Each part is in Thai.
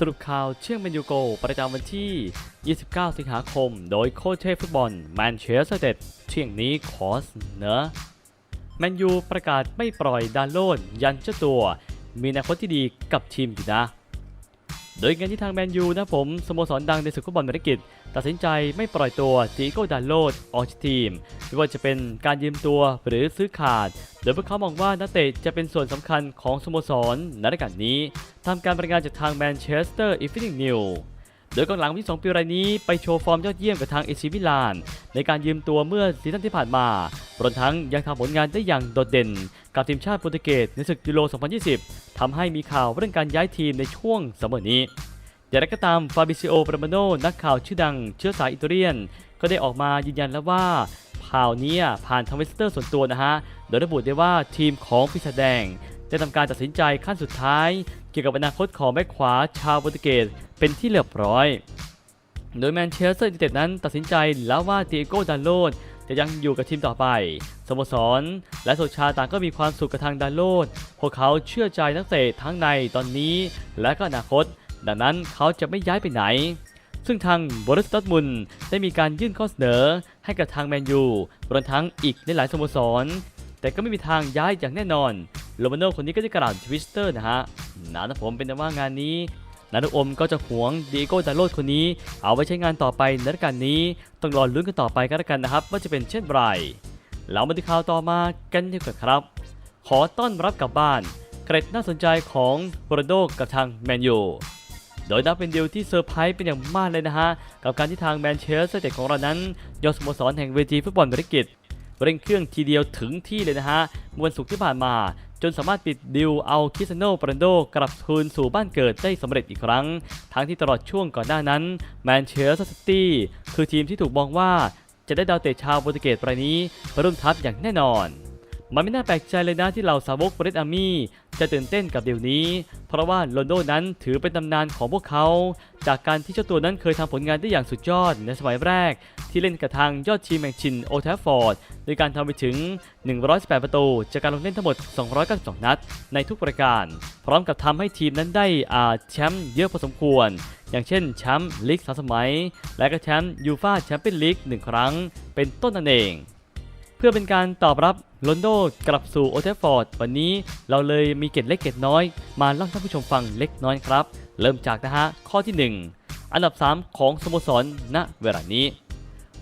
สรุปข่าวเชื่องแมนยูโก ประจำวันที่ 29 สิงหาคม โดยโค้ชเทพฟุตบอลแมนเชสเตอร์เต็ดเที่ยงนี้ขอเสนอแมนยูประกาศไม่ปล่อยดานโลนยันเจ้าตัว มีอนาคตที่ดีกับทีมอยู่นะ โดยงานที่ทางแมนยูนะผมสโมสรดังในศึกฟุตบอลเมริกิตตัดสินใจไม่ปล่อยตัวตีโก้ดานโลดออกจากทีมไม่ว่าจะเป็นการยืมตัวหรือซื้อขาด โดยพวกเขามองว่านักเตะจะเป็นส่วนสำคัญของสโมสรในรายการนี้ทำการรายงานจากทางแมนเชสเตอร์อีฟินิงนิว โดยกองหลังวิสองปีรายนี้ไปโชว์ฟอร์มยอดเยี่ยมกับทางเอซิมิลาน ในการยืมตัวเมื่อซีซั่นที่ผ่านมารวมทั้งยังทำผลงานได้อย่างโดดเด่น กับทีมชาติโปรตุเกสในศึกยูโร 2020 ทำให้มีข่าวเรื่องการย้ายทีมในช่วงซัมเมอร์นี้อย่างไรก็ตามฟาบิซิโอปรมาโนนักข่าวชื่อดังเชื้อสายอิตาเลียน ก็ได้ออกมายืนยันแล้วว่าข่าวนี้ผ่านทางเวสเตอร์ส่วนตัวนะฮะ โดยระบุได้ว่าทีมของปีศาแดง ได้ทำการตัดสินใจขั้นสุดท้าย เกี่ยวกับอนาคตของแบ็คขวาชาวโปรตุเกสเป็นที่เรียบร้อย โดยแมนเชสเตอร์ยูไนเต็ดนั้นตัดสินใจแล้วว่าเตียโกดานโลดจะยังอยู่กับทีมต่อไป สโมสร และโซชาต่างก็มีความสุขกับทางดานโลดพวกเขาเชื่อใจนักเตะทั้งในตอนนี้ และก็อนาคต ดังนั้นเขาจะไม่ย้ายไปไหน ซึ่งทางบริสตัดมุนได้มีการยื่นข้อเสนอให้กับทางแมนยูรวมทั้งอีกในหลายสโมสร แต่ก็ไม่มีทางย้ายอย่างแน่นอน โรมาโน่คนนี้ก็ได้กล่าวทวิสเตอร์นะฮะนะนะผมเป็นแต่ว่างานนี้นานุอมก็จะหวงดีโก้ดาโลดคนนี้ เอาไว้ใช้งานต่อไปในรายการนี้ ต้องรอลุ้นกันต่อไปกันแล้วกันนะครับ ว่าจะเป็นเช่นไรแล้วมาที่ข่าวต่อมากันดีกว่าครับ ขอต้อนรับกลับบ้านเกร็ดน่าสนใจของโรนัลโดกับทางแมนยูโดยนับเป็นดีลที่เซอร์ไพรส์เป็นอย่างมากเลยนะฮะ กับการที่ทางแมนเชสเตอร์เต็ดของเรานั้นยกสโมสรแห่งเวทีฟุตบอลบริกิตเร่งเครื่องทีเดียวถึงที่เลยนะฮะมวันศุกร์ที่ผ่านมา จนสามารถปิดดิวเอาคิสโนปรนโดกลับคืนสู่บ้านเกิดได้สำเร็จอีกครั้ง ทั้งที่ตลอดช่วงก่อนหน้านั้นแมนเชสเตอร์ซิตี้คือทีมที่ถูกมองว่าจะได้ดาวเตะชาวโปรตุเกสรายนี้มาร่วมทัพอย่างแน่นอน มันไม่น่าแปลกใจเลยนะที่เหล่าสาวกเบรดอามี่จะตื่นเต้นกับเดี๋ยวนี้ เพราะว่าโรนโดนั้นถือเป็นตำนานของพวกเขา จากการที่เจ้าตัวนั้นเคยทำผลงานได้อย่างสุดยอดในสมัยแรก ที่เล่นกับทางยอดทีมแมงชินโอทัฟฟอร์ดโดยการทำไปถึง 118 ประตู จากการลงเล่นทั้งหมด 292 นัด ในทุกประการ พร้อมกับทำให้ทีมนั้นได้อาแชมป์เยอะพอสมควร อย่างเช่นแชมป์ลีกสามสมัย และก็แชมป์ยูฟาแชมเปี้ยนลีกหนึ่งครั้ง เป็นต้นนั่นเอง เพื่อเป็นการตอบรับ โรนโดกลับสู่โอเทฟฟอร์ดวันนี้เราเลยมีเกร็ดเล็กเกร็ดน้อย มาเล่าให้ท่านผู้ชมฟังเล็กน้อยครับ เริ่มจากนะฮะข้อที่ 1 อันดับ 3 ของสโมสรณเวลานี้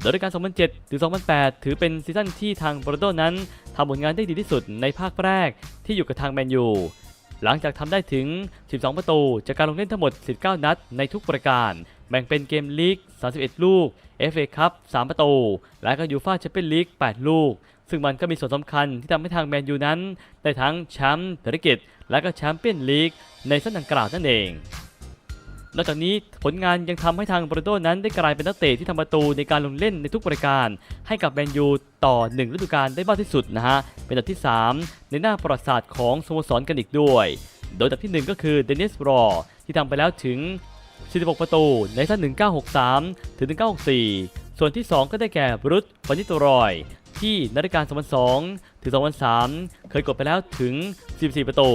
โดยฤดูกาล2007 ถึง 2008 ถือเป็นซีซั่นที่ทางโรนลโดนั้นทำผลงานได้ดีที่สุดในภาคแรกที่อยู่กับทางแมนยูหลังจากทำได้ถึง 12 ประตู จากการลงเล่นทั้งหมด 19 นัดในทุกประการ แบ่งเป็นเกมลีก 31 ลูก FA คัพ 3 ประตู และก็ยูฟ่าแชมเปี้ยนลีก 8 ลูก ซึ่งมันก็มีส่วนสำคัญที่ทำให้ทางแมนยูนั้น ได้ทั้งแชมป์เทริกิตและก็แชมเปี้ยนลีกในสั้นดังกล่าวนั่นเอง นอกจากนี้ผลงานยังทำให้ทางโรนัลโดนั้นได้กลายเป็นนักเตะที่ทำประตูในการลงเล่นในทุกรายการ ให้กับแมนยูต่อ 1 ฤดูกาลได้มากที่สุดนะฮะ เป็นอันดับที่ 3 ในหน้าประวัติศาสตร์ของสโมสรกันอีกด้วย โดยอันดับที่ 1 ก็คือเดนิสรอที่ทำไปแล้วถึง 46 ประตูในสั้น1963 ถึง 1964 ส่วนที่ 2 ก็ได้แก่บรุตฟานิโตรอย ที่นฤดูกาล2002 ถึง 2003 เคยกดไปแล้วถึง44ประตู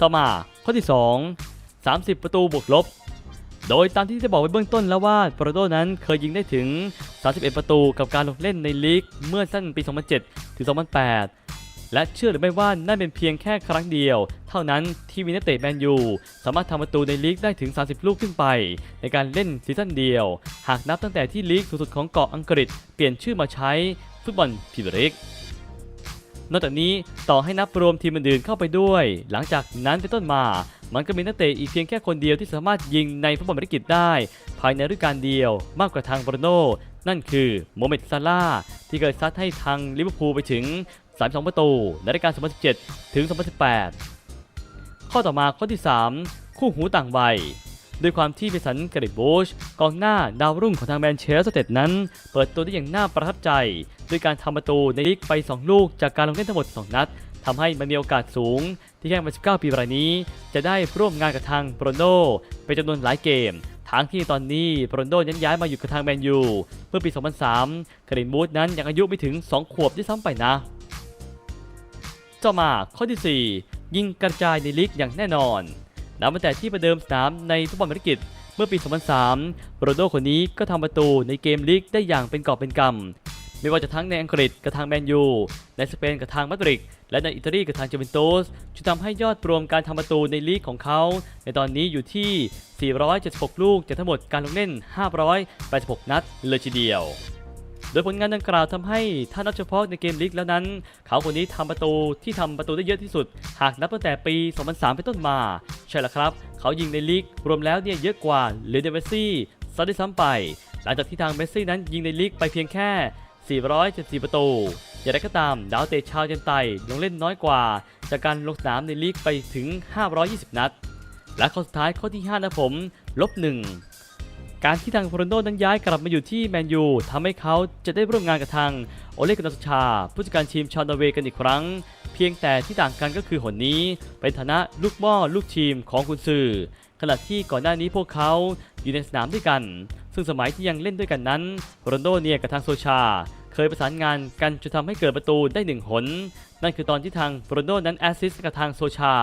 ต่อมาข้อที่ 2 30 ประตูบวกลบ โดยตามที่ได้บอกไว้เบื้องต้นแล้วว่าโปรโดนั้นเคยยิงได้ถึง 31 ประตูกับการลงเล่นในลีกเมื่อสั้นปี 2007 ถึง 2008 และเชื่อหรือไม่ว่านั่นเป็นเพียงแค่ครั้งเดียว เท่านั้นที่มีนักเตะแมนยูสามารถทำประตูในลีกได้ถึง 30 ลูกขึ้นไป ในการเล่นซีซั่นเดียว หากนับตั้งแต่ที่ลีกสูงสุดของเกาะอังกฤษ เปลี่ยนชื่อมาใช้ ฟุตบอลพรีเมียร์ลีกนอกจากนี้ต่อให้นับรวมทีมอื่นๆเข้าไปด้วย หลังจากนั้นเป็นต้นมา มันก็มีนักเตะอีกเพียงแค่คนเดียวที่สามารถยิงในฟุตบอลบริกิตได้ ภายในฤดูกาลเดียวมากกว่าทางบรูโน่นั่นคือโมเมดซาลาที่เคยซัดให้ทางลิเวอร์พูลไปถึง 32 ประตูในฤดูกาล2017 ถึง 2018 ข้อต่อมาข้อที่ 3 คู่หูต่างวัย ด้วยความที่เบสันกริบูชกองหน้าดาวรุ่งของทางแมนเชสเตอร์เต็ดนั้น เปิดตัวได้อย่างน่าประทับใจ ด้วยการทำประตูในลีกไป 2 ลูกจากการลงเล่นทั้งหมด 2 นัดทำให้มันมีโอกาสสูง ที่แค่มา19 ปีรายนี้ จะได้ร่วมงานกับทางโปรโนเป็นจำนวนหลายเกมทั้งที่ตอนนี้โปรโนยันย้ายมาอยู่กับทางแมนยูเมื่อปี 2003 กรินบูชนั้นยังอายุไม่ถึง 2 ขวบที่ซ้ำไปนะต่อมาข้อที่ 4 ยิงกระจายในลีกอย่างแน่นอน นับตั้งแต่ที่ประเดิมสนามในฟุตบอลภารกิจเมื่อปี 2003 โรนัลโดคนนี้ก็ทำประตูในเกมลีกได้อย่างเป็นกอบเป็นกำ ไม่ว่าจะทั้งในอังกฤษกับทางแมนยู ในสเปนกับทางมาดริด และในอิตาลีกับทางจูเวนตุสจนทำให้ยอดรวมการทำประตูในลีกของเขา ในตอนนี้อยู่ที่ 476 ลูกจากทั้งหมดการลงเล่น 586 นัดเลยทีเดียว โดยผลงานดังกล่าวทำให้ถ้านับเฉพาะในเกมลีกแล้วนั้น เขาคนนี้ทำประตูที่ทำประตูได้เยอะที่สุด หากนับตั้งแต่ปี 2003 เป็นต้นมา ใช่แล้วครับ เขายิงในลีกรวมแล้วเนี่ยเยอะกว่าเลเดเมซี่ซะด้วยซ้ำไป หลังจากที่ทางเมสซี่นั้นยิงในลีกไปเพียงแค่ 474 ประตูอย่างไรก็ตาม ดาวเตะชาวเจนไตลงเล่นน้อยกว่า จากการลงสนามในลีกไปถึง 520 นัด และข้อสุดท้ายข้อที่ 5 นะผม ลบหนึ่ง การที่ทางโรนโดนั้นย้ายกลับมาอยู่ที่แมนยูทำให้เขาจะได้ร่วมงานกับทางโอเลกุนอสชา ผู้จัดการทีมชาวนอร์เวย์กันอีกครั้ง เพียงแต่ที่ต่างกันก็คือหนนี้เป็นฐานะลูกม้อลูกทีมของคุณซือขณะที่ก่อนหน้านี้พวกเขาอยู่ในสนามด้วยกัน ซึ่งสมัยที่ยังเล่นด้วยกันนั้นโรนโดเนี่ยกับทางโซชา เคยประสานงานกันจนทำให้เกิดประตูได้หนึ่งหน นั่นคือตอนที่ทางโรนโดนั้นแอสซิสต์กับทางโซชา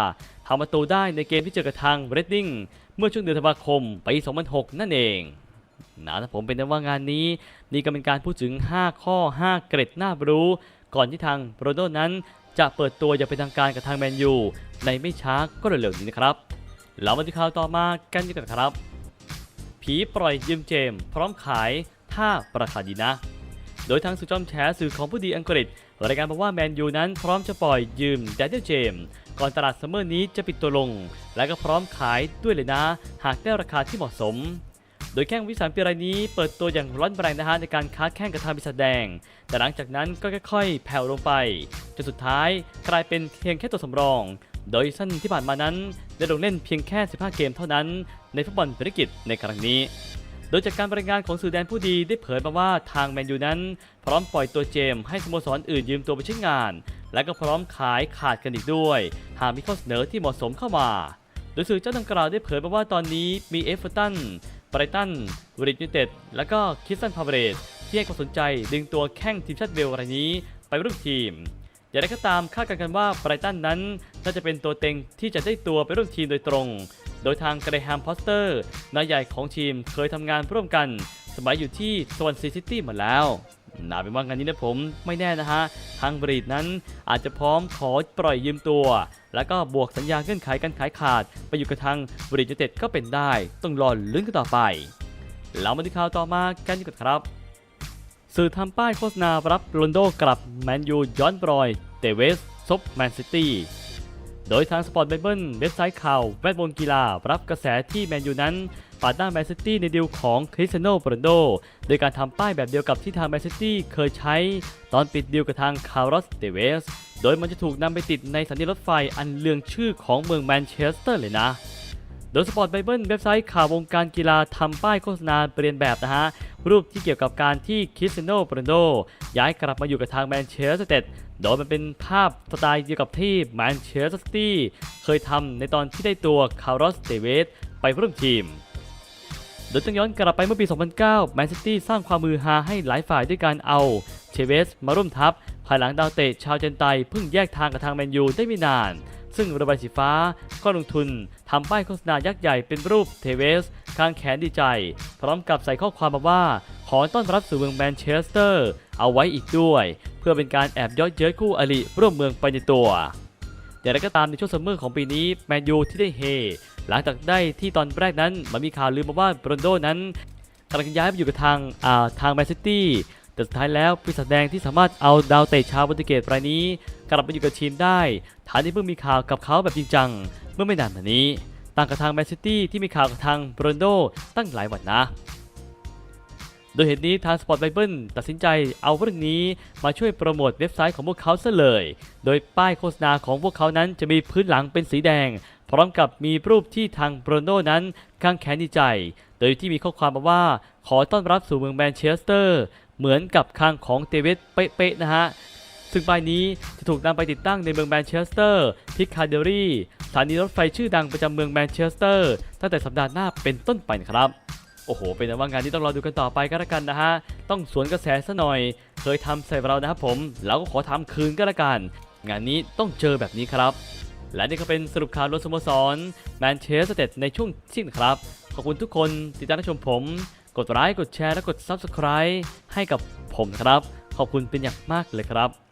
ทำประตูได้ในเกมที่เจอกับทางเรดดิ้งเมื่อช่วงเดือนธันวาคมปี2006 นั่นเองนะผมเป็นแต่ว่างานนี้นี่ก็เป็นการพูดถึง 5 ข้อ 5 เกร็ดน่ารู้ ก่อนที่ทางโรนัลโดนั้นจะเปิดตัวอย่างเป็นทางการกับทางแมนยูในไม่ช้าก็เร็วๆนี้นะครับเรามาดูข่าวต่อมากันดีกว่าครับ ผีปล่อยยืมเจมส์พร้อมขายถ้าราคาดีนะ โดยทางสื่อจอมแฉสื่อของผู้ดีอังกฤษรายงานมาว่าแมนยูนั้นพร้อมจะปล่อยยืมแดเนียลเจมส์ ก่อนตลาดซัมเมอร์นี้จะปิดตัวลง และก็พร้อมขายด้วยเลยนะ หากได้ราคาที่เหมาะสม โดยแข้งวิสานปีรายนี้เปิดตัวอย่างร้อนแรงนะฮะในการค้าแข่งกับทางบิสแดง แต่หลังจากนั้นก็ค่อยๆ แผ่วลงไปจนสุดท้ายกลายเป็นเพียงแค่ตัวสำรอง โดยสั้นที่ผ่านมานั้นได้ลงเล่นเพียงแค่ 15 เกมเท่านั้น ในฟุตบอลภารกิจในครั้งนี้ โดยจากการรายงานของสื่อแดนผู้ดีได้เผยมาว่าทางแมนยูนั้น พร้อมปล่อยตัวเจมส์ให้สโมสรอื่นยืมตัวไปใช้งาน และก็พร้อมขายขาดกันอีกด้วย หากมีข้อเสนอที่เหมาะสมเข้ามา โดยสื่อเจ้าดังกล่าวได้เผยมาว่าตอนนี้มีเอฟเวอร์ตันไบรตันบริดยูเต็ด และก็คิสตันพาเบรตที่ให้ความสนใจดึงตัวแข้งทีมชาติเวลรายนี้ไปร่วมทีม อย่างไรก็ตามคาดการณ์กันว่าไบรตันนั้นน่าจะเป็นตัวเต็งที่จะได้ตัวไปร่วมทีมโดยตรง โดยทางเกรแฮมพอสเตอร์นายใหญ่ของทีมเคยทำงานร่วมกัน สมัยอยู่ที่สวนซีซิตี้มาแล้วน่าเป็นว่างานนี้นะผมไม่แน่นะฮะ ทางบรีดนั้นอาจจะพร้อมขอปล่อยยืมตัว แล้วก็บวกสัญญาเงื่อนไขการขายขาด ไปอยู่กับทางบรีดยูเต็ดก็เป็นได้ ต้องรอลุ้นกันต่อไปเรามาดูข่าวต่อมากันดีกว่าครับสื่อทำป้ายโฆษณารับโรนโดกลับแมนยูย้อนรอยเตเวสซบแมนซิตี้ โดยทางสปอร์ตไบเบิลเว็บไซต์ข่าวแวดวงกีฬา รับกระแสที่แมนยูนั้นปาดหน้าแมนซิตี้ในดีลของคริสเตียโนโรนโด โดยการทำป้ายแบบเดียวกับที่ทางแมนซิตี้เคยใช้ ตอนปิดดีลกับทางคาร์ลอสเตเวส โดยมันจะถูกนำไปติดในสถานีรถไฟอันเลืองชื่อของเมืองแมนเชสเตอร์เลยนะ โดยสปอร์ตไบเบิลเว็บไซต์ข่าววงการกีฬาทำป้ายโฆษณาเปลี่ยนแบบนะฮะรูปที่เกี่ยวกับการที่คริสเตียโนโรนโดย้ายกลับมาอยู่กับทางแมนเชสเตอร์ โดยมันเป็นภาพสไตล์เดียวกับที่แมนเชสเตอร์ซิตี้เคยทำในตอนที่ได้ตัวคาร์ลอสเตเวสไปร่วมทีม โดยต้องย้อนกลับไปเมื่อปี 2009 แมนซิตี้สร้างความมือฮาให้หลายฝ่ายด้วยการเอาเชเวสมาร่วมทัพ ภายหลังดาวเตะชาวเจนไตเพิ่งแยกทางกับทางแมนยูได้ไม่นาน ซึ่งระบายสีฟ้าก็ลงทุนทำป้ายโฆษณายักษ์ใหญ่เป็นรูปเทเวสข้างแขนดีใจ พร้อมกับใส่ข้อความมาว่า ขอต้อนรับสู่เมืองแมนเชสเตอร์ เอาไว้อีกด้วย เพื่อเป็นการแอบย่อยเย้ยคู่อริร่วมเมืองไปในตัวอย่างไรก็ตามในช่วงซัมเมอร์ของปีนี้แมนยูที่ได้เฮหลังจากได้ที่ตอนแรกนั้นมันมีข่าวลือมาว่าโรนโดนั้นกำลังย้ายไปอยู่กับทางอ่าทางแมนซิตี้แต่สุดท้ายแล้วปีศาจแดงที่สามารถเอาดาวเตะชาวโปรตุเกสรายนี้ กลับมาอยู่กับทีมได้ฐานที่เพิ่งมีข่าวกับเขาแบบจริงจังเมื่อไม่นานมานี้ ต่างกับทางแมนซิตี้ที่มีข่าวกับทางโรนโดตั้งหลายวันนะ โดยเหตุนี้ทาง Sport Bible ตัดสินใจเอาเรื่องนี้มาช่วยโปรโมทเว็บไซต์ของพวกเขาซะเลย โดยป้ายโฆษณาของพวกเขานั้นจะมีพื้นหลังเป็นสีแดง พร้อมกับมีรูปที่ทางโบรโนนั้นข้างแขนดีใจ โดยที่มีข้อความมาว่าขอต้อนรับสู่เมืองแมนเชสเตอร์ เหมือนกับข้างของเตเวสเป๊ะๆนะฮะซึ่งป้ายนี้จะถูกนำไปติดตั้งในเมืองแมนเชสเตอร์พิคาเดรีสถานีรถไฟชื่อดังประจำเมืองแมนเชสเตอร์ ตั้งแต่สัปดาห์หน้าเป็นต้นไปนะครับ โอ้โห เป็นว่างานที่ต้องรอดูกันต่อไปก็แล้วกันนะฮะ ต้องสวนกระแสซะหน่อย เคยทำใส่เรานะครับผม เราก็ขอทำคืนก็แล้วกัน งานนี้ต้องเจอแบบนี้ครับ และนี่ก็เป็นสรุปข่าวรวมสโมสรแมนเชสเตอร์ ในช่วงที่นครับ ขอบคุณทุกคนที่ติดตามชมผม กดไลค์ กดแชร์ และกด Subscribe ให้กับผมครับ ขอบคุณเป็นอย่างมากเลยครับ